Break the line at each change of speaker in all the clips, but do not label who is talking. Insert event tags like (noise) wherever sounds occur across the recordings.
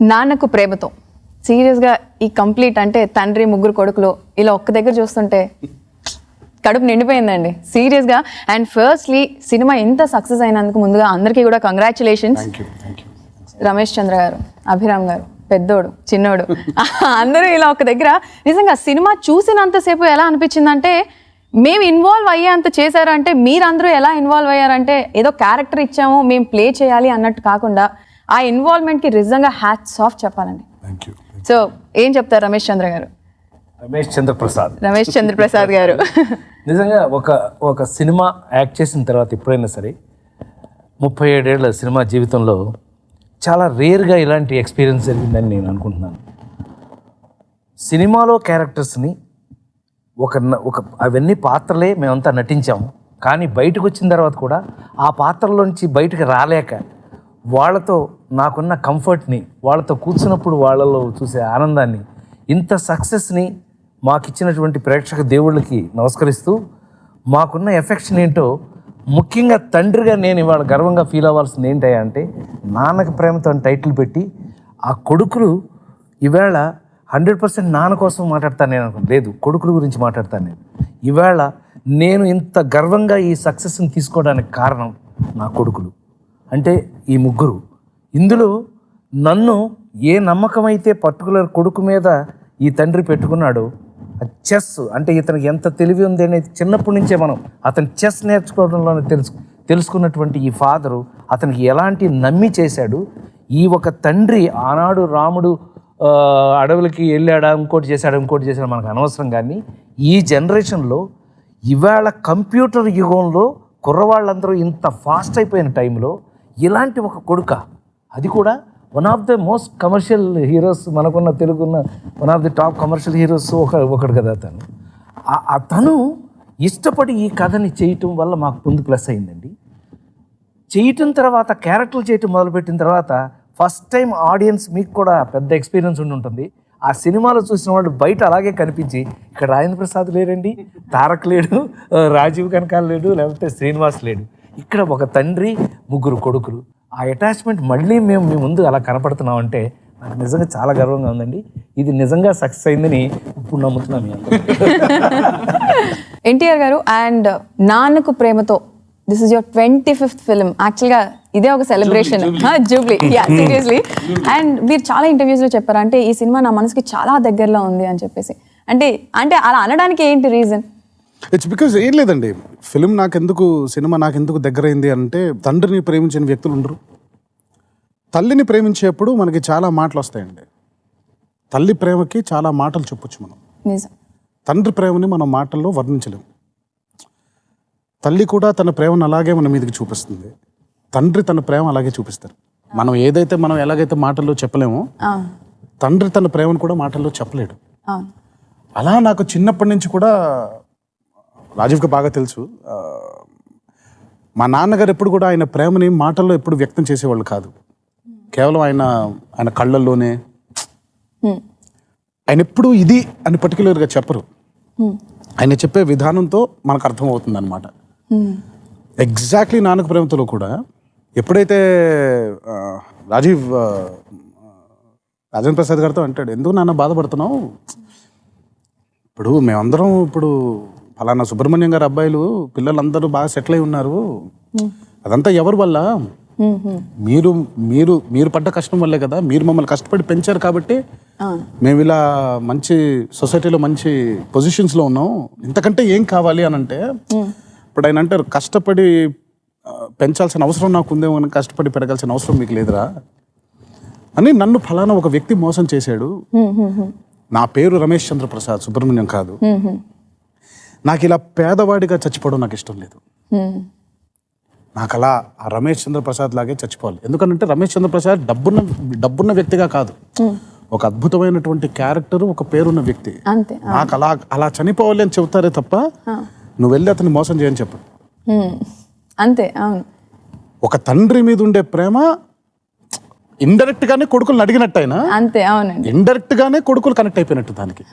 నాన్నకు ప్రేమతో. సీరియస్గా ఈ కంప్లీట్ అంటే తండ్రి ముగ్గురు కొడుకులు ఇలా ఒక్క దగ్గర చూస్తుంటే కడుపు నిండిపోయిందండి. సీరియస్గా అండ్ ఫస్ట్లీ సినిమా ఎంత సక్సెస్ అయినందుకు ముందుగా అందరికీ కూడా కంగ్రాచులేషన్స్. రమేష్ చంద్ర గారు అభిరామ్ గారు పెద్దోడు చిన్నోడు. (laughs) అందరూ ఇలా ఒక దగ్గర. నిజంగా సినిమా చూసినంతసేపు ఎలా అనిపించిందంటే మేము ఇన్వాల్వ్ అయ్యేంత చేశారంటే మీరందరూ ఎలా ఇన్వాల్వ్ అయ్యారంటే ఏదో క్యారెక్టర్ ఇచ్చాము మేము ప్లే చేయాలి అన్నట్టు కాకుండా ఆ ఇన్వాల్వ్మెంట్కి నిజంగా హ్యాట్స్ ఆఫ్ చెప్పాలండి. సో ఏం చెప్తారు రమేష్ చంద్ర గారు?
రమేష్ చంద్ర ప్రసాద్
రమేష్ చంద్ర ప్రసాద్ గారు. (laughs)
నిజంగా ఒక ఒక సినిమా యాక్ట్ చేసిన తర్వాత ఎప్పుడైనా సరే ముప్పై ఏడేళ్ళ సినిమా జీవితంలో చాలా రేర్గా ఇలాంటి ఎక్స్పీరియన్స్ జరిగిందని నేను అనుకుంటున్నాను. సినిమాలో క్యారెక్టర్స్ని ఒక ఒక అవన్నీ పాత్రలే మేమంతా నటించాము కానీ బయటకు వచ్చిన తర్వాత కూడా ఆ పాత్రలోంచి బయటకు రాలేక వాళ్ళతో నాకున్న కంఫర్ట్ని వాళ్ళతో కూర్చున్నప్పుడు వాళ్ళలో చూసే ఆనందాన్ని ఇంత సక్సెస్ని మాకు ఇచ్చినటువంటి ప్రేక్షక దేవుళ్ళకి నమస్కరిస్తూ మాకున్న ఎఫెక్షన్ ఏంటో ముఖ్యంగా తండ్రిగా నేను ఇవాళ గర్వంగా ఫీల్ అవ్వాల్సింది ఏంటంటే నాన్నకి ప్రేమతో టైటిల్ పెట్టి ఆ కొడుకులు ఈవేళ హండ్రెడ్ పర్సెంట్ నాన్న కోసం మాట్లాడతాను నేను అనుకున్నాను లేదు కొడుకుల గురించి మాట్లాడతాను నేను. ఈవేళ నేను ఇంత గర్వంగా ఈ సక్సెస్ని తీసుకోవడానికి కారణం నా కొడుకులు. అంటే ఈ ముగ్గురు. ఇందులో నన్ను ఏ నమ్మకం అయితే పర్టికులర్ కొడుకు మీద ఈ తండ్రి పెట్టుకున్నాడో చెస్ అంటే ఇతనికి ఎంత తెలివి ఉంది అనేది చిన్నప్పటి నుంచే మనం అతను చెస్ నేర్చుకోవడంలోనే తెలుసు తెలుసుకున్నటువంటి ఈ ఫాదరు అతనికి ఎలాంటి నమ్మి చేశాడు ఈ ఒక తండ్రి ఆనాడు రాముడు అడవులకి వెళ్ళాడా ఇంకోటి చేశాడా ఇంకోటి చేశాడా మనకు అనవసరం కానీ ఈ జనరేషన్లో ఇవాళ కంప్యూటర్ యుగంలో కుర్రవాళ్ళందరూ ఇంత ఫాస్ట్ అయిపోయిన టైంలో ఇలాంటి ఒక కొడుక అది కూడా one of the most commercial heroes మనకున్న తెలుగున్న one of the top commercial heroes ఒక ఒకడు కదా అతను. అతను ఇష్టపడి ఈ కథని చేయటం వల్ల మాకు ముందు ప్లస్ అయిందండి. చేయటం తర్వాత క్యారెక్టర్లు చేయటం మొదలుపెట్టిన తర్వాత ఫస్ట్ టైం ఆడియన్స్ మీకు కూడా పెద్ద ఎక్స్పీరియన్స్ ఉండి ఉంటుంది. ఆ సినిమాలో చూసిన వాళ్ళు బయట అలాగే కనిపించి ఇక్కడ రాజేంద్ర ప్రసాద్ లేరండి తారక్ లేడు రాజీవ్ కనకాల్ లేడు లేకపోతే శ్రీనివాస్ లేడు. ఇక్కడ ఒక తండ్రి ముగ్గురు కొడుకులు. ఆ అటాచ్మెంట్ మళ్ళీ మేము మీ ముందు అలా కనపడుతున్నామంటే నాకు నిజంగా చాలా గర్వంగా ఉందండి. ఇది నిజంగా సక్సెస్ అయిందని ఇప్పుడు నమ్ముతున్నాను (laughs)
ఎన్టీఆర్ గారు and Nannaku Prematho this is your twenty fifth film యాక్చువల్గా ఇదే ఒక celebration jubilee yeah seriously and మీరు చాలా ఇంటర్వ్యూస్లో చెప్పారు. అంటే ఈ సినిమా నా మనసుకి చాలా దగ్గరలో ఉంది అని చెప్పేసి. అంటే అంటే అలా అనడానికి ఏంటి రీజన్
ఇట్స్ బికాజ్ ఏం లేదండి. ఫిలిం నాకెందుకు సినిమా నాకెందుకు దగ్గరైంది అంటే తండ్రిని ప్రేమించిన వ్యక్తులు ఉండరు. తల్లిని ప్రేమించేప్పుడు మనకి చాలా మాటలు వస్తాయండి. తల్లి ప్రేమకి చాలా మాటలు చెప్పొచ్చు మనం. తండ్రి ప్రేమని మనం మాటల్లో వర్ణించలేం. తల్లి కూడా తన ప్రేమను అలాగే మన మీదకి చూపిస్తుంది. తండ్రి తన ప్రేమ అలాగే చూపిస్తారు. మనం ఏదైతే మనం ఎలాగైతే మాటల్లో చెప్పలేమో తండ్రి తన ప్రేమను కూడా మాటల్లో చెప్పలేడు. అలా నాకు చిన్నప్పటి నుంచి కూడా రాజీవ్కి బాగా తెలుసు. మా నాన్నగారు ఎప్పుడు కూడా ఆయన ప్రేమని మాటల్లో ఎప్పుడు వ్యక్తం చేసేవాళ్ళు కాదు. కేవలం ఆయన ఆయన కళ్ళల్లోనే. ఆయన ఎప్పుడు ఇది అని పర్టికులర్గా చెప్పరు. ఆయన చెప్పే విధానంతో మనకు అర్థమవుతుంది అనమాట. ఎగ్జాక్ట్లీ నాన్నకు ప్రేమతో కూడా ఎప్పుడైతే రాజీవ్ రాజేంద్ర ప్రసాద్ గారితో అంటాడు ఎందుకు నాన్న బాధపడుతున్నావు? ఇప్పుడు మేమందరం ఇప్పుడు ఫలానా సుబ్రహ్మణ్యం గారి అబ్బాయిలు పిల్లలందరూ బాగా సెటిల్ అయి ఉన్నారు. అదంతా ఎవరి వల్ల. మీరు మీరు మీరు పడ్డ కష్టం వల్లే కదా. మీరు మమ్మల్ని కష్టపడి పెంచారు కాబట్టి మేము ఇలా మంచి సొసైటీలో మంచి పొజిషన్స్లో ఉన్నాం. ఇంతకంటే ఏం కావాలి అని అంటే ఇప్పుడు ఆయన అంటారు కష్టపడి పెంచాల్సిన అవసరం నాకు ఉందేమో కానీ కష్టపడి పెరగాల్సిన అవసరం మీకు లేదురా అని నన్ను ఫలానా ఒక వ్యక్తి మోసం చేశాడు. నా పేరు రమేష్ చంద్ర ప్రసాద్ సుబ్రహ్మణ్యం కాదు. నాకు ఇలా పేదవాడిగా చచ్చిపోవడం నాకు ఇష్టం లేదు. నాకు అలా ఆ రమేష్ చంద్ర ప్రసాద్ లాగే చచ్చిపోవాలి ఎందుకంటే రమేష్ చంద్ర ప్రసాద్ డబ్బున్న డబ్బున్న వ్యక్తిగా కాదు ఒక అద్భుతమైనటువంటి క్యారెక్టర్ ఒక పేరున్న వ్యక్తి నాకు అలా అలా చనిపోవాలి అని చెబుతారే తప్ప నువ్వు వెళ్ళి అతన్ని మోసం చేయని చెప్పు.
అంతే అవును.
ఒక తండ్రి మీద ఉండే ప్రేమ ఇండైరెక్ట్ గానే కొడుకులను అడిగినట్టు అయినా
అంతే అవునండి.
ఇండైరెక్ట్ గానే కొడుకులు కనెక్ట్ అయిపోయినట్టు దానికి.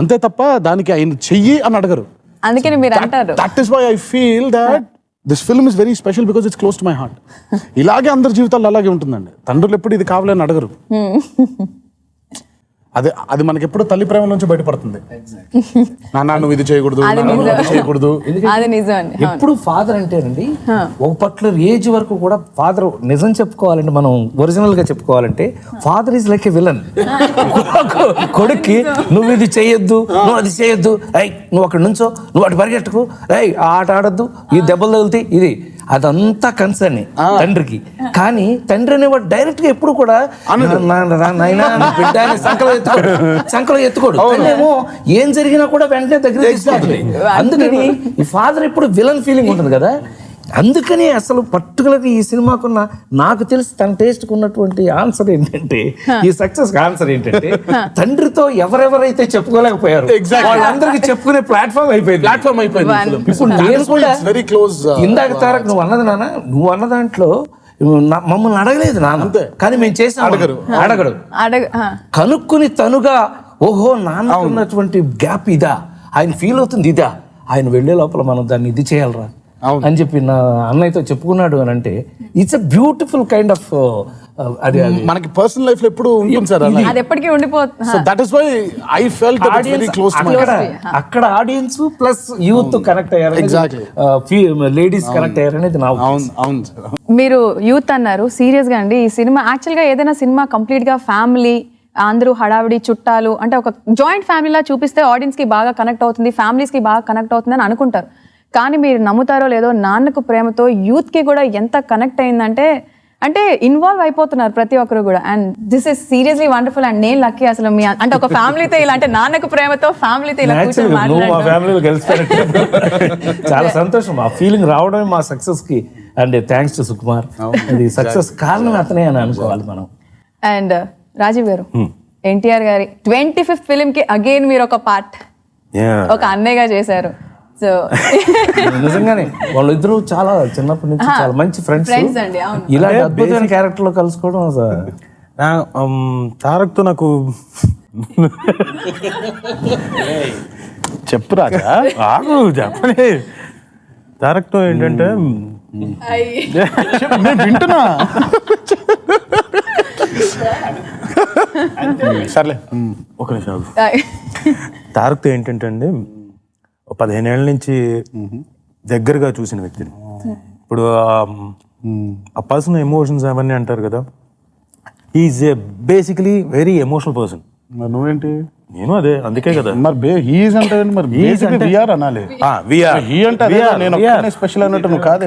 అంతే తప్ప దానికి ఆయన చెయ్యి అని అడగరు.
అందుకని మీరు అంటారు.
That is why I feel that this film is very special because it's close to my heart ఇలాగే అందరి జీవితాల్లో అలాగే ఉంటుందండి. తండ్రులు ఎప్పుడు ఇది కావాలని అడగరు. అదే అది మనకి ఎప్పుడు తల్లి ప్రేమ నుంచి బయటపడుతుంది. నాన్న నువ్వు ఇది చేయకూడదు చేయకూడదు.
అది నిజం అండి అవును.
ఎప్పుడు ఫాదర్ అంటేనండి ఒక పర్టికులర్ ఏజ్ వరకు కూడా ఫాదర్ నిజం చెప్పుకోవాలంటే మనం ఒరిజినల్గా చెప్పుకోవాలంటే father is like a villain కొడుక్కి నువ్వు ఇది చేయొద్దు నువ్వు అది చేయొద్దు ఐ నువ్వు అక్కడ నుంచో నువ్వు అటు పరిగెట్టుకు ఆ ఆట ఆడొద్దు ఈ దెబ్బలు తగులుతాయి ఇది అదంతా కన్సర్న్ తండ్రికి. కానీ తండ్రి అనేవాడు డైరెక్ట్గా ఎప్పుడు కూడా "నా- నా- నా- నాయనా, నా బిడ్డ అని సంకలో ఎత్తుకోడు. సంకలో ఎత్తుకోడు. ఏమో ఏం జరిగినా కూడా వెంటనే దగ్గర తీసుకుంటుంది అందుకని ఈ ఫాదర్ ఇప్పుడు విలన్ ఫీలింగ్ ఉంటుంది కదా? అందుకని అసలు పర్టికులర్గా ఈ సినిమాకున్న నాకు తెలిసి తన టేస్ట్ ఉన్నటువంటి ఆన్సర్ ఏంటంటే ఈ సక్సెస్ ఆన్సర్ ఏంటంటే తండ్రితో ఎవరెవరైతే చెప్పుకోలేకపోయారు వాళ్ళందరికీ చెప్పుకునే ప్లాట్ఫామ్ అయిపోయింది
ప్లాట్ఫామ్ అయిపోయింది.
ఇప్పుడు నేను కూడా
very close, uh,
ఇందాక తారక్ నువ్వు అన్నది నాన్న నువ్వు అన్న దాంట్లో మమ్మల్ని అడగలేదు నాన్న
అంతే.
కానీ మేము చేసాం
అడగరు.
అడగడు. కనుక్కుని తనుగా ఓహో నాన్న ఉన్నటువంటి గ్యాప్ ఇదా ఆయన ఫీల్ అవుతుంది ఇదా ఆయన వెళ్ళే లోపల మనం దాన్ని ఇది చేయాలరా. అని చెప్పి నా అన్నయ్యతో చెప్పుకున్నాడు అని అంటే it's a beautiful kind of అది
మనకి పర్సనల్ లైఫ్లో ఎప్పుడు ఉంటుంది సార్ అలా.
అది ఎప్పటికీ ఉండిపోతుంది
so that is why I felt very close to my
అక్కడ అక్కడ ఆడియన్స్ ప్లస్ యూత్ కనెక్ట్ అయ్యారు
Exactly.
లేడీస్ కనెక్ట్ అయ్యారు అనేది నా
అవును అవును సార్
మీరు యూత్ అన్నారు సీరియస్గా అండి. ఈ సినిమా యాక్చువల్గా ఏదైనా సినిమా కంప్లీట్గా ఫ్యామిలీ అందరూ హడావిడి చుట్టాలు అంటే ఒక జాయింట్ ఫ్యామిలీలా చూపిస్తే ఆడియన్స్కి బాగా కనెక్ట్ అవుతుంది ఫ్యామిలీస్కి బాగా కనెక్ట్ అవుతుంది అని అనుకుంటారు. కానీ మీరు నమ్ముతారో లేదో నాన్నకు ప్రేమతో యూత్కి కూడా ఎంత కనెక్ట్ అయిందంటే అంటే ఇన్వాల్వ్ అయిపోతున్నారు ప్రతి ఒక్కరు కూడా. And this is seriously wonderful and నేను లక్కీ అసలు మీ అంటే ఒక ఫ్యామిలీతో ఇలా అంటే నాన్నకు ప్రేమతో ఫ్యామిలీతో ఇలా
చాలా సంతోషం. ఆ ఫీలింగ్ రావడమే మా సక్సెస్కి. And thanks to Sukumar. అది సక్సెస్ కారణం అతనే అని అనుకోవాలి మనం.
అండ్ రాజీవ్ గారు ఎన్టీఆర్ గారి ట్వంటీ ఫిఫ్త్ ఫిలిం కి అగైన్ మీరు ఒక పార్ట్ ఒక అన్నయ్యగా చేశారు. సో (laughs)
నిజంగానే వాళ్ళిద్దరూ చాలా చిన్నప్పటి నుంచి చాలా మంచి ఫ్రెండ్స్. ఇలాంటి అద్భుతమైన క్యారెక్టర్లో కలుసుకోవడం
ఉమ్, తారక్తో నాకు
చెప్పు రాజా.
ఆగు చెప్పని తారక్తో ఏంటంటే
నేను వింటున్నా. సర్లే.
ఒక నిమిషం. తారక్తో ఏంటంటే అండి ఒక పదిహేను ఏళ్ళ నుంచి దగ్గరగా చూసిన వ్యక్తిని. ఇప్పుడు ఆ పర్సన్ ఎమోషన్స్ అవన్నీ అంటారు కదా is a basically very emotional person.
నువ్వేంటి?
నేను అదే అందుకే కదా.
మరి బే హీజ్ అంటే మరి
అంటే-
విఆర్ అనాలి.
are.
హీ అంటే నేను. ఒక్కనే స్పెషల్ అన్నట్టు నువ్వు కాదే.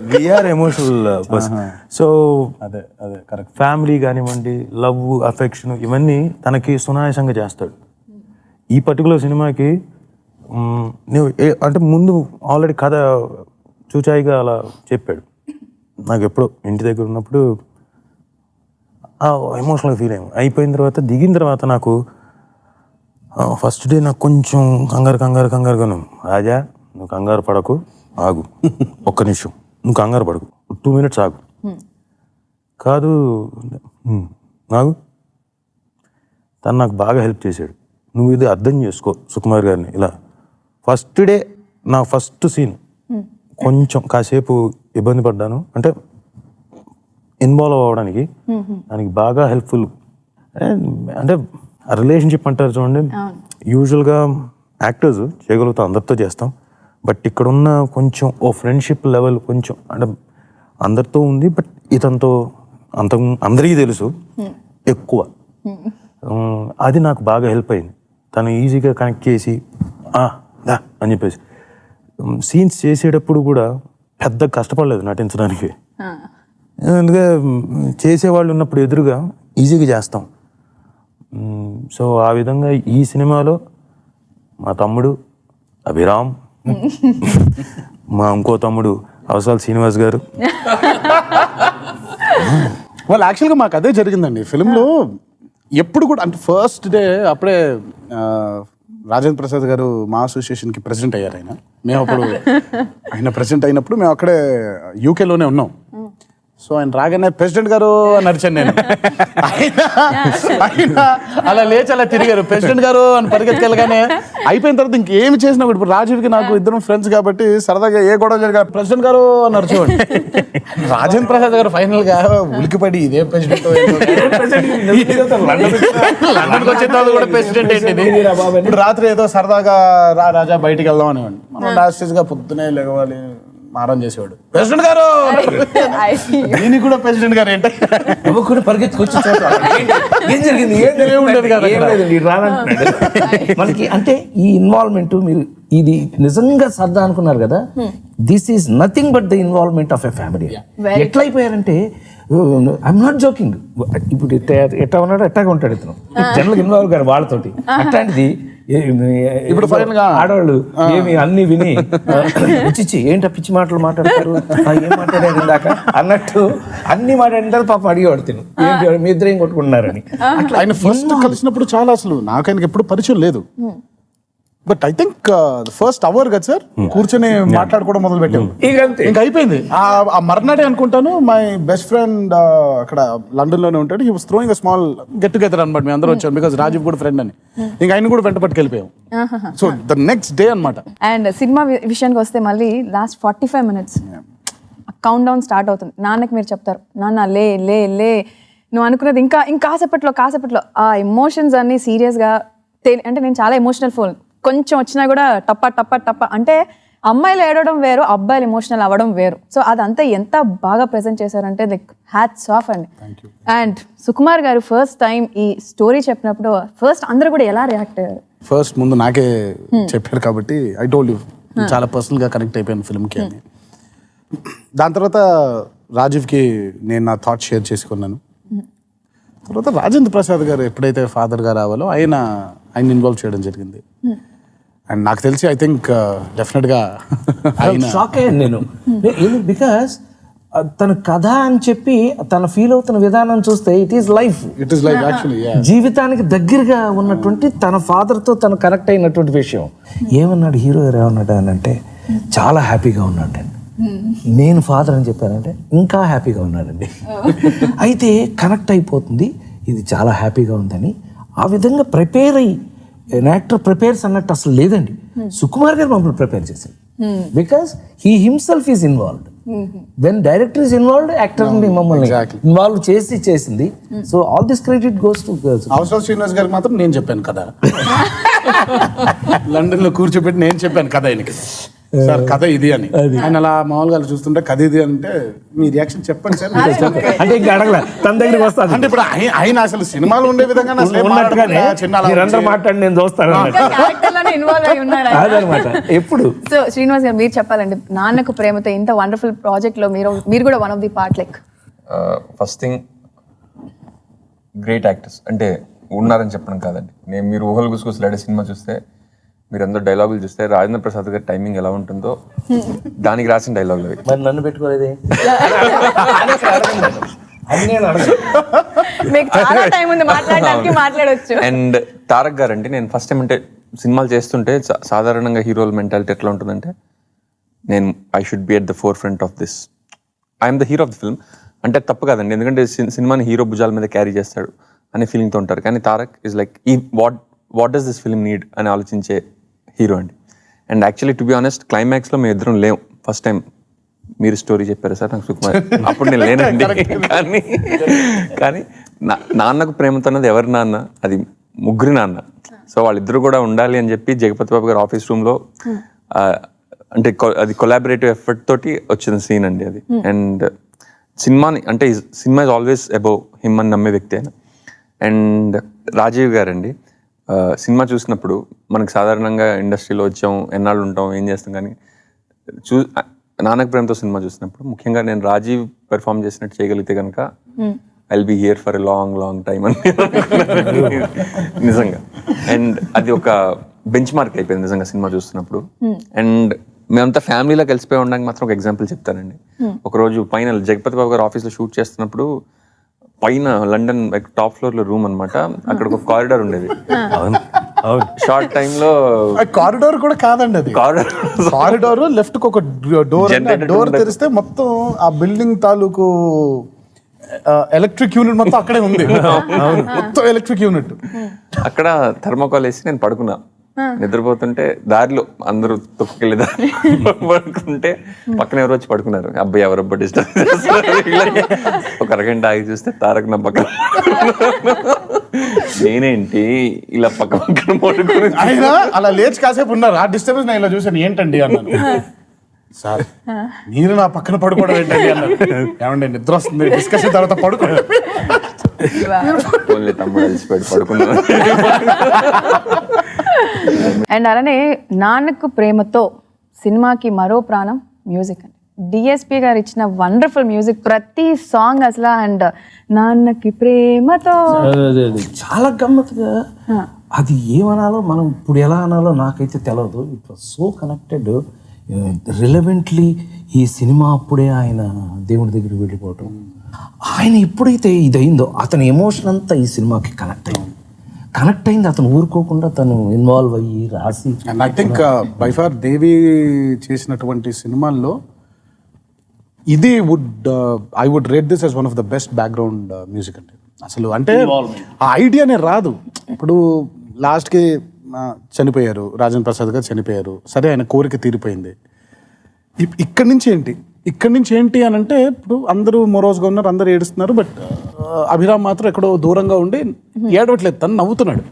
విఆర్ ఎమోషనల్ పర్సన్ సో
అదే అదే కరెక్ట్
ఫ్యామిలీ కానివ్వండి లవ్ అఫెక్షన్ ఇవన్నీ తనకి సునాయాసంగా చేస్తాడు. ఈ పర్టికులర్ సినిమాకి నువ్వు అంటే ముందు ఆల్రెడీ కథ చూచాయిగా అలా చెప్పాడు. నాకు ఎప్పుడో ఇంటి దగ్గర ఉన్నప్పుడు ఎమోషనల్ ఫీల్ అయ్యాము అయిపోయిన తర్వాత దిగిన తర్వాత నాకు ఫస్ట్ డే నాకు కొంచెం కంగారు కంగారు కంగారుగా ఉన్నాను రాజా నువ్వు కంగారు పడకు ఆగు. ఒక్క నిమిషం. నువ్వు కంగారు పడకు. టూ మినిట్స్ ఆగు. కాదు "హ్మ్, ఆగు. తను నాకు బాగా హెల్ప్ చేశాడు. నువ్వు ఇది అర్థం చేసుకో సుకుమార్ గారిని. ఇలా ఫస్ట్ డే నా ఫస్ట్ సీన్. కొంచెం కాసేపు ఇబ్బంది పడ్డాను. అంటే ఇన్వాల్వ్ అవ్వడానికి దానికి బాగా హెల్ప్ఫుల్ అంటే రిలేషన్షిప్ అంటారు చూడండి. యూజువల్గా యాక్టర్స్ చేయగలుగుతాం అందరితో చేస్తాం. బట్ ఇక్కడ ఉన్న కొంచెం ఓ ఫ్రెండ్షిప్ లెవెల్ కొంచెం అంటే అందరితో ఉంది బట్ ఇతనితో అంత అందరికీ తెలుసు ఎక్కువ. ఉమ్, అది నాకు బాగా హెల్ప్ అయింది. తను ఈజీగా కనెక్ట్ చేసి "ఆ, దా అని చెప్పేసి. సీన్స్ చేసేటప్పుడు కూడా పెద్ద కష్టపడలేదు నటించడానికి. ఎందుకంటే మ్, చేసేవాళ్ళు ఉన్నప్పుడు ఎదురుగా ఈజీగా చేస్తాం. సో ఆ విధంగా ఈ సినిమాలో మా తమ్ముడు అభిరామ్ మా ఇంకో తమ్ముడు అవసరాలు శ్రీనివాస్ గారు.
వాళ్ళు యాక్చువల్గా మాకు అదే జరిగిందండి. ఫిలింలో ఎప్పుడు కూడా అంటే ఫస్ట్ డే అప్పుడే ఆ, రాజేంద్ర ప్రసాద్ గారు మా అసోసియేషన్కి ప్రెసిడెంట్ అయ్యారు ఆయన. మేము అప్పుడు (laughs) ఆయన ప్రెసిడెంట్ అయినప్పుడు మేము అక్కడే యూకేలోనే ఉన్నాం. సో ఆయన రాగానే ప్రెసిడెంట్ గారు అని నడిచాను నేను. ఆయన అలా లేచి అలా తిరిగారు. ప్రెసిడెంట్ గారు అని పరిగెత్తుకెళ్ళగానే అయిపోయిన తర్వాత ఇంకేమి చేసినా ఇప్పుడు రాజీవ్కి నాకు ఇద్దరం ఫ్రెండ్స్ కాబట్టి సరదాగా ఏ గొడవ జరిగా ప్రెసిడెంట్ గారు అని నడిచేవాడు రాజేంద్ర ప్రసాద్ గారు ఫైనల్గా ఉలికిపడి ఇదే ప్రెసిడెంట్ (laughs) (laughs) లండన్కి వచ్చిన తర్వాత కూడా ప్రెసిడెంట్ ఏంటిది ఇప్పుడు రాత్రి ఏదో సరదాగా రా రాజా బయటికి వెళ్దాం అనేవాడు మనం లాస్ట్గా పొద్దునే లేవాలి. మారం చేసేవాడు. ప్రెసిడెంట్ గారు! దీనికి కూడా ప్రెసిడెంట్ గారు ఏంటి?
నువ్వు కూడా పరిగెత్తుకొచ్చి? ఏం జరిగింది? ఏం
కదా
ఏం రానంటున్నాడు. మనకి అంటే ఈ ఇన్వాల్వ్మెంట్ మీరు ఇది నిజంగా సర్దా అనుకున్నారు కదా? This is nothing but the involvement of a family ఎట్లయిపోయారంటే I'm not joking ఇప్పుడు ఎట్ట- ఉన్నాడో ఎట్టాగా ఉంటాడు ఇతను. జనరల్ ఇన్వాల్వ్ గారు వాళ్ళతోటి. అట్లాంటిది ఏ- ఏ-
ఇప్పుడు final గా-
ఆడవాళ్ళు ఏమి అన్ని విని పిచ్చి ఏంటో పిచ్చి మాటలు మాట్లాడతారు? ఆ, ఏం మాట్లాడారు ఇందాక? అన్నట్టు అన్ని మాట్లాడిన తర్వాత పాపం అడిగేవాడు తిను. ఏంటి మీ ఇద్దరు ఏం కొట్టుకుంటున్నారని
ఆయన ఫస్ట్ కలిసినప్పుడు చాలా అసలు నాకు ఆయనకి ఎప్పుడు పరిచయం లేదు. But I think first hour కదా సార్ కూర్చొని మాట్లాడుకోవడం మొదలు పెట్టాం
ఇక అంతే
ఇంకా అయిపోయింది. ఆ మర్నాడే అనుకుంటాను మై బెస్ట్ ఫ్రెండ్ అక్కడ లండన్లోనే ఉంటాడు he was throwing small get together అనమాట మేము అందరూ వచ్చాం. బికాస్ రాజీవ్ కూడా ఫ్రెండ్ అని. ఇంకా ఆయన కూడా వెంట పట్టుకెళ్ళిపోయాం. సో ద నెక్స్ట్ డే అన్నమాట.
అండ్ సినిమా విషయానికి వస్తే మళ్ళీ last forty five minutes count down start అవుతుంది. నాన్నకి మీరు చెప్తారు నాన్న లే లే లే. నువ్వు అనుకున్నది ఇంకా ఇంకా కాసేపట్లో కాసేపట్లో ఆ ఎమోషన్స్ అన్ని సీరియస్గా అంటే నేను చాలా ఎమోషనల్ ఫోన్ కొంచెం వచ్చినా కూడా టప్ప టప్ప టప్ప అంటే అమ్మాయిలు ఏడవడం వేరు అబ్బాయిలు ఎమోషనల్ అవ్వడం వేరు. సో అదంతా ఎంత బాగా ప్రజెంట్ చేశారంటే లైక్ హ్యాట్స్ ఆఫ్ అండి. అండ్ సుకుమార్ గారు ఫస్ట్ టైం ఈ స్టోరీ చెప్పినప్పుడు ఫస్ట్ అందరూ కూడా ఎలా రియాక్ట్ అయ్యారు?
ఫస్ట్ ముందు నాకే చెప్పారు కాబట్టి ఐ టోల్డ్ యూ చాలా పర్సనల్గా కనెక్ట్ అయిపోయాను ఫిల్మ్కి అని. దాని తర్వాత రాజీవ్కి నేను నా థాట్ షేర్ చేసుకున్నాను. తర్వాత రాజేంద్ర ప్రసాద్ గారు ఎప్పుడైతే ఫాదర్గా రావాలో ఆయన ఆయన ఇన్వాల్వ్ చేయడం జరిగింది. అండ్ నాకు తెలిసి ఐ థింక్ డెఫినెట్గా (laughs) ఆయన
షాక్ అయ్యాను నేను. బికాస్ తన కథ అని చెప్పి తన ఫీల్ అవుతున్న విధానం చూస్తే it is life
it is like actually
జీవితానికి దగ్గరగా ఉన్నటువంటి తన ఫాదర్తో తను కనెక్ట్ అయినటువంటి విషయం. ఏమన్నాడు? హీరో గారు ఏమన్నాడు అని అంటే చాలా హ్యాపీగా ఉన్నాడు. అండి నేను ఫాదర్ అని చెప్పానంటే ఇంకా హ్యాపీగా ఉన్నాడండి. (laughs) అయితే కనెక్ట్ అయిపోతుంది. ఇది చాలా హ్యాపీగా ఉందని. ఆ విధంగా ప్రిపేర్ అయ్యి యాక్టర్ ప్రిపేర్స్ అన్నట్టు అసలు లేదండి. సుకుమార్ గారు మమ్మల్ని ప్రిపేర్ చేశారు. Because he himself is involved when director is involved actor మమ్మల్ని ఇన్వాల్వ్ చేసి చేసింది. So all this credit goes to
అవసరం శ్రీనివాస్ గారికి మాత్రం నేను చెప్పాను కదా. (laughs) లండన్లో కూర్చోబెట్టి నేను చెప్పాను కథ ఆయనకి. సార్ కథ ఇది అని. ఆయన అలా మామూలుగా చూస్తుంటే కథ ఇది అంటే మీ రియాక్షన్ చెప్పండి సార్.
అంటే ఇంకా అడగలే. తన దగ్గరికి వస్తాను
అంటే ఇప్పుడు ఆయన- అసలు సినిమాలు ఉండే విధంగా చిన్న
మాట్లాడి నేను చూస్తాను. అదనమాట. ఎప్పుడు?
సో శ్రీనివాస్ గారు మీరు చెప్పాలండి నాన్నకు ప్రేమతో ఇంత వండర్ఫుల్ ప్రాజెక్ట్లో మీరు మీరు కూడా one of the part like
first thing great actors అంటే ఉన్నారని చెప్పడం కాదండి. నేను మీరు ఊహలు గుసగుసలాడే సినిమా చూస్తే మీరు అందరూ డైలాగులు చూస్తే రాజేంద్ర ప్రసాద్ గారి టైమింగ్ ఎలా ఉంటుందో దానికి రాసిన డైలాగులు అవి
మరి నన్ను పెట్టుకోలేదే అని నేను. అడగను.
మీకు చాలా టైం ఉంది మాట్లాడడానికి మాట్లాడొచ్చు.
అండ్ తారక్ గారు అంటే నేను ఫస్ట్ టైం అంటే సినిమాలు చేస్తుంటే సాధారణంగా హీరోల మెంటాలిటీ ఎట్లా ఉంటుందంటే నేను I should be at the forefront of this I'm the hero of the film అంటే తప్పు కాదండి. ఎందుకంటే సి- సినిమాని హీరో భుజాల మీద క్యారీ చేస్తాడు అనే ఫీలింగ్తో ఉంటారు. కానీ తారక్ ఇస్ లైక్ ఈ what what does this film need అని ఆలోచించే హీరో అండి. And actually to be honest క్లైమాక్స్లో మేము ఇద్దరం లేం. ఫస్ట్ టైం మీరు స్టోరీ చెప్పారు సార్? నాకు సుకుమార్. అప్పుడు నేను లేనండి. (laughs) కానీ కానీ నా- నాన్నకు ప్రేమతో అన్నది ఎవరి నాన్న? అది ముగ్గురి నాన్న. సో వాళ్ళిద్దరు కూడా ఉండాలి అని చెప్పి జగపతి బాబు గారు ఆఫీస్ రూమ్లో అంటే అది కొలాబరేటివ్ ఎఫర్ట్ తోటి వచ్చిన సీన్ అండి అది. అండ్ సినిమాని అంటే cinema is always above him అని నమ్మే వ్యక్తి ఆయన. అండ్ రాజీవ్ గారు అండి సినిమా చూసినప్పుడు మనకు సాధారణంగా ఇండస్ట్రీలో వచ్చాం ఎన్నాళ్ళు ఉంటాం ఏం చేస్తాం కానీ చూ నానక్ ప్రేమతో సినిమా చూసినప్పుడు ముఖ్యంగా నేను రాజీవ్ పెర్ఫామ్ చేసినట్టు చేయగలిగితే కనుక I'll be here for a long long time అని (laughs) నిజంగా. అండ్ అది ఒక బెంచ్ మార్క్ అయిపోయింది నిజంగా సినిమా చూస్తున్నప్పుడు. అండ్ మేమంతా ఫ్యామిలీలో కలిసిపోయి ఉండడానికి మాత్రం ఒక ఎగ్జాంపుల్ చెప్తానండి. ఒకరోజు పైన జగపతి బాబు గారు ఆఫీస్లో షూట్ చేస్తున్నప్పుడు పైన లండన్ టాప్ ఫ్లోర్లో రూమ్ అన్నమాట. అక్కడ ఒక (laughs) కారిడార్ ఉండేది. షార్ట్ టైంలో
కారిడోర్ కూడా కాదండి అది.
కారిడార్.
కారిడోర్ లెఫ్ట్కి ఒక డోర్ డోర్. తెరిస్తే మొత్తం ఆ బిల్డింగ్ తాలూకు ఎలక్ట్రిక్ యూనిట్ మొత్తం అక్కడే ఉంది. (laughs) మొత్తం ఎలక్ట్రిక్ యూనిట్.
అక్కడ థర్మోకాల్ వేసి నేను పడుకున్నా. నిద్రపోతుంటే దారిలో అందరూ తొక్కుకెళ్ళి దారి పడుకుంటే పక్కన ఎవరు వచ్చి పడుకున్నారు. అబ్బాయి ఎవరబ్బా డిస్టర్బ్ ఒక అరగంట ఆగి చూస్తే తారక్ నా పక్కన నేనేంటి ఇలా పక్క పక్కన పడుకుని
ఆయన అలా లేచి కాసేపు ఉన్నారు. ఆ డిస్టర్బెన్స్ నేను ఇలా చూసాను ఏంటండి అన్నాను. సార్ మీరు నా పక్కన పడుకోవడం ఏంటండి అన్నారు. ఏమండి నిద్ర వస్తుంది. డిస్కషన్ తర్వాత పడుకోండి.
ఓన్లీ తమ్ముడు అలసిపోయాడు. పడుకున్నాను.
అండ్ అలానే నాన్నకు ప్రేమతో సినిమాకి మరో ప్రాణం మ్యూజిక్ అండి. డిఎస్పి గారు ఇచ్చిన వండర్ఫుల్ మ్యూజిక్ ప్రతి సాంగ్ అసలు అండ్ నాన్నకి ప్రేమతో.
చాలా గమ్మత్తుగా అది ఏమనాలో మనం ఇప్పుడు ఎలా అనాలో నాకైతే తెలియదు it was so connected relevantly ఈ సినిమా అప్పుడే ఆయన దేవుడి దగ్గరికి వెళ్ళిపోవటం. ఆయన ఎప్పుడైతే ఇది అయిందో అతని ఎమోషన్ అంతా ఈ సినిమాకి కనెక్ట్ అయింది. కనెక్ట్ అయింది అతను ఊరుకోకుండా తను ఇన్వాల్వ్ అయ్యి రాసి
and I think by far Devi చేసినటువంటి సినిమాల్లో ఇది would I would rate this as one of the best background music అంటే అసలు అంటే ఆ ఐడియానే రాదు. ఇప్పుడు లాస్ట్కి చనిపోయారు రాజేంద్ర ప్రసాద్ గారు చనిపోయారు. సరే ఆయన కోరిక తీరిపోయింది. ఇప్- ఇక్కడి నుంచి ఏంటి? ఇక్కడి నుంచి ఏంటి అని అంటే ఇప్పుడు అందరూ మొరోజ్గా ఉన్నారు అందరూ ఏడుస్తున్నారు బట్ అభిరామ్ మాత్రం ఎక్కడో దూరంగా ఉండి ఏడవట్లేదు తను నవ్వుతున్నాడు.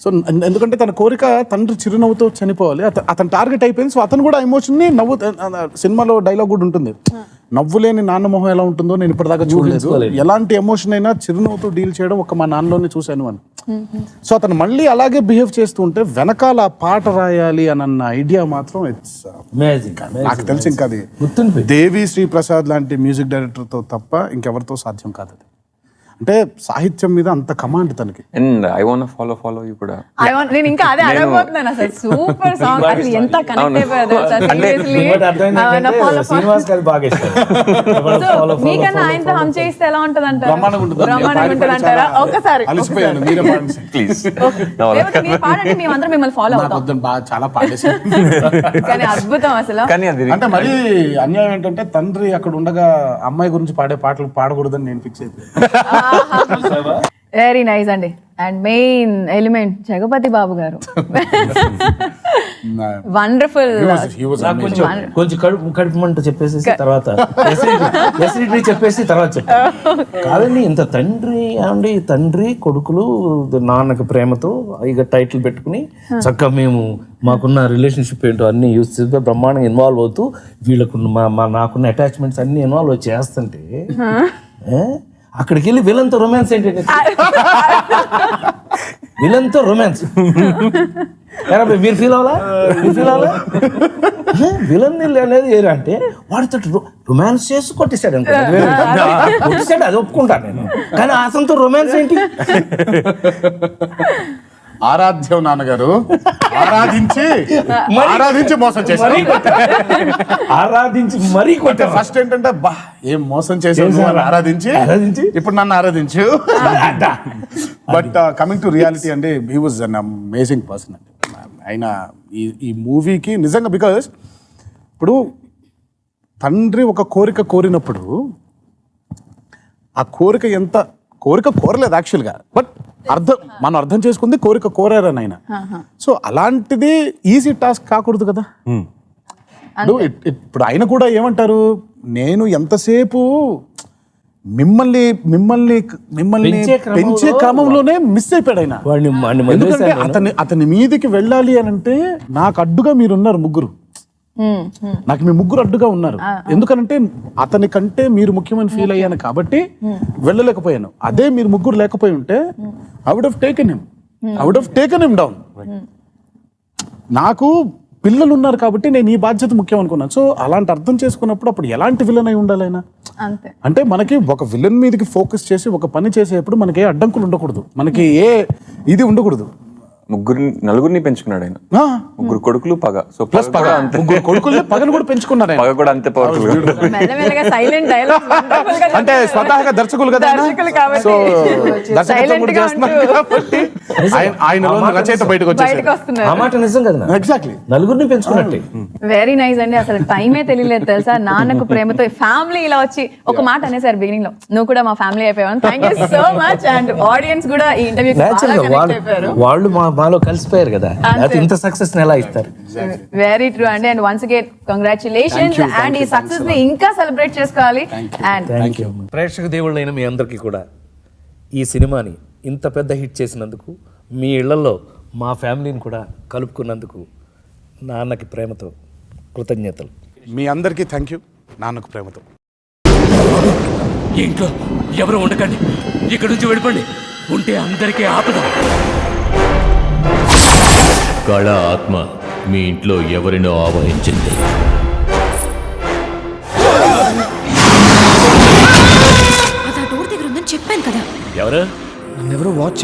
సో ఎందుకంటే తన కోరిక తండ్రి చిరునవ్వుతో చనిపోవాలి. అత- అతని టార్గెట్ అయిపోయింది. సో అతను కూడా ఎమోషన్ని నవ్వు సినిమాలో డైలాగ్ కూడా ఉంటుంది. నవ్వులేని నాన్న మొహం ఎలా ఉంటుందో నేను ఇప్పటిదాకా చూడలేదు. ఎలాంటి ఎమోషన్ అయినా చిరునవ్వుతో డీల్ చేయడం ఒక మా నాన్నలోనే చూశాను అని. సో అతను మళ్ళీ అలాగే బిహేవ్ చేస్తూ ఉంటే వెనకాల పాట రాయాలి అని అన్న ఐడియా మాత్రం ఇట్స్
అమేజింగ్
నాకు తెలిసి ఇంకా అది దేవి శ్రీ ప్రసాద్ లాంటి మ్యూజిక్ డైరెక్టర్తో తప్ప ఇంకెవరితో సాధ్యం కాదు అది అంటే సాహిత్యం మీద అంత కమాండ్ తనకి.
And I want follow follow you కూడా.
I want- నేను ఇంకా అదే అడగబోతున్నాను అసలు. Super song. అసలు ఎంత కనెక్ట్ సీరియస్లీ
శ్రీనివాస్ గారు బాగా ఇష్టం.
మీకన్నా ఆయనతో హమ్ చేయిస్తే ఎలా ఉంటది అంటారు?
బ్రహ్మాండంగా ఉంటుంది.
అంటారా?
చాలా
ఒక్కసారి.
అలసిపోయాను. మీరే పాడండి
ప్లీజ్
మీరు పాడండి మేమందరం మిమ్మల్ని ఫాలో అవుతాం.
బాగా చాలా పాడేసి
కానీ అద్భుతం అసలు.
కానీ అది
అంటే మరీ అన్యాయం ఏంటంటే తండ్రి అక్కడ ఉండగా అమ్మాయి గురించి పాడే పాటలు పాడకూడదని నేను ఫిక్స్ అయిపోయాను.
వెరీ నైస్ అండి. And main element Jagapathi Babu గారు. (laughs) (laughs) వండర్ఫుల్
కొంచెం కొంచెం కడుపు కడుపు మంట చెప్పేసి తర్వాత ఎసిడిటీ చెప్పేసి తర్వాత కాదండి ఇంత తండ్రి ఏమండి తండ్రి కొడుకులు నాన్నకి ప్రేమతో ఇక టైటిల్ పెట్టుకుని చక్కగా మేము మాకున్న రిలేషన్షిప్ ఏంటో అన్ని యూస్ చేస్తూ బ్రహ్మాండంగా ఇన్వాల్వ్ అవుతూ వీళ్ళకు మా మా నాకున్న అటాచ్మెంట్స్ అన్ని ఇన్వాల్వ్ చేస్తుంటే? అక్కడికి వెళ్ళి విలన్తో రొమాన్స్ ఏంటంటే విలన్తో రొమాన్స్ మీరు ఫీల్ అవ్వాలా? మీరు ఫీల్ అవ్వాలా? విలన్ అనేది ఏరా అంటే వాడితో రొమాన్స్ చేసి కొట్టేశాడు కొట్టేశాడు అది ఒప్పుకుంటాను నేను. కానీ అతనితో రొమాన్స్ ఏంటి?
ఆరాధ్యం నాన్నగారు ఆరాధించి ఆరాధించి మోసం చేశారు.
ఆరాధించి మరీ కొట్టాడు
ఫస్ట్ ఏంటంటే బా ఏం మోసం అని ఆరాధించి
ఆరాధించి?
ఇప్పుడు నన్ను ఆరాధించు. బట్ కమింగ్ టు రియాలిటీ అంటే he was an amazing person అండి. ఆయన ఈ ఈ మూవీకి నిజంగా బికాస్ ఇప్పుడు తండ్రి ఒక కోరిక కోరినప్పుడు ఆ కోరిక ఎంత కోరిక కోరలేదు యాక్చువల్గా బట్ అర్థం మనం అర్థం చేసుకుంది కోరిక కోరారని ఆయన సో అలాంటిది ఈజీ టాస్క్ కాకూడదు కదా? ఇప్పుడు ఇట్- ఇట్- ఇప్పుడు ఆయన కూడా ఏమంటారు? నేను ఎంతసేపు మిమ్మల్ని మిమ్మల్ని మిమ్మల్ని
పెంచే క్రమంలో-
పెంచే క్రమంలోనే మిస్ అయిపోయాడు ఆయన. ఎందుకంటే. అతని అతని మీదికి వెళ్ళాలి అని అంటే నాకు అడ్డుగా మీరు ఉన్నారు ముగ్గురు. నాకు మీ ముగ్గురు అడ్డుగా ఉన్నారు. ఎందుకనంటే అతని కంటే మీరు ముఖ్యమని ఫీల్ అయ్యాను కాబట్టి వెళ్ళలేకపోయాను. అదే మీరు ముగ్గురు లేకపోయి ఉంటే I would taken him. I would taken him. Down నాకు పిల్లలు ఉన్నారు కాబట్టి నేను ఈ బాధ్యత ముఖ్యం అనుకున్నాను. సో అలాంటి అర్థం చేసుకున్నప్పుడు అప్పుడు ఎలాంటి విలన్ అయి ఉండాలి ఆయన
అంతే.
అంటే మనకి ఒక విలన్ మీదకి ఫోకస్ చేసి ఒక పని చేసేటప్పుడు మనకి ఏ అడ్డంకులు ఉండకూడదు. మనకి ఏ ఇది ఉండకూడదు.
ముగ్గురిని నలుగురిని పెంచుకున్నాడు ఆయన.
ఆ,
ముగ్గురు కొడుకులు పగ. సో
ప్లస్ పగ ముగ్గురు కొడుకుల్ని పగను కూడా పెంచుకున్నారు ఆయన.
పగ కూడా అంతే పవర్ఫుల్
మెల్లమెల్లగా సైలెంట్ డైలాగ్
అంటే స్వతహాగా దర్శకులు కదా. సో ఆయన రచయిత బయటకు
ఆ మాట నిజం కదా
ఎగ్జాక్ట్లీ
నలుగురిని పెంచుకున్నట్టే.
వెరీ నైస్ అండి. అసలు టైమే తెలియలేదు తెలుసా? నాన్నకు ప్రేమతో ఫ్యామిలీ ఇలా వచ్చి ఒక మాట అనేసారు బిగినింగ్లో. నువ్వు కూడా మా ఫ్యామిలీ అయిపోయావు thank you so much and audience కూడా ఈ ఇంటర్వ్యూ
వాళ్ళు మా మాలో కలిసిపోయారు కదా. ఇంత సక్సెస్ ఎలా ఇస్తారు?
వెరీ ట్రూ అండి and once again congratulations and ఈ సక్సెస్ని ఇంకా సెలబ్రేట్ చేసుకోవాలి. అండ్
థ్యాంక్ యూ ప్రేక్షక దేవుళ్ళైన మీ అందరికీ కూడా ఈ సినిమాని ఇంత పెద్ద హిట్ చేసినందుకు మీ ఇళ్ళలో మా ఫ్యామిలీని కూడా కలుపుకున్నందుకు నాన్నకి ప్రేమతో కృతజ్ఞతలు.
మీ అందరికీ థ్యాంక్ యూ నాన్నకు ప్రేమతో.
ఇంట్లో ఎవరు ఉండకండి. ఇక్కడి నుంచి వెళ్ళిపోండి. ఉంటే అందరికీ ఆపద.
కళ ఆత్మ మీ ఇంట్లో ఎవరినో ఆవహించింది.
అది ఆ డోర్ దగ్గర ఉందని చెప్పాను కదా.
ఎవరు?
నన్నెవరో వాచ్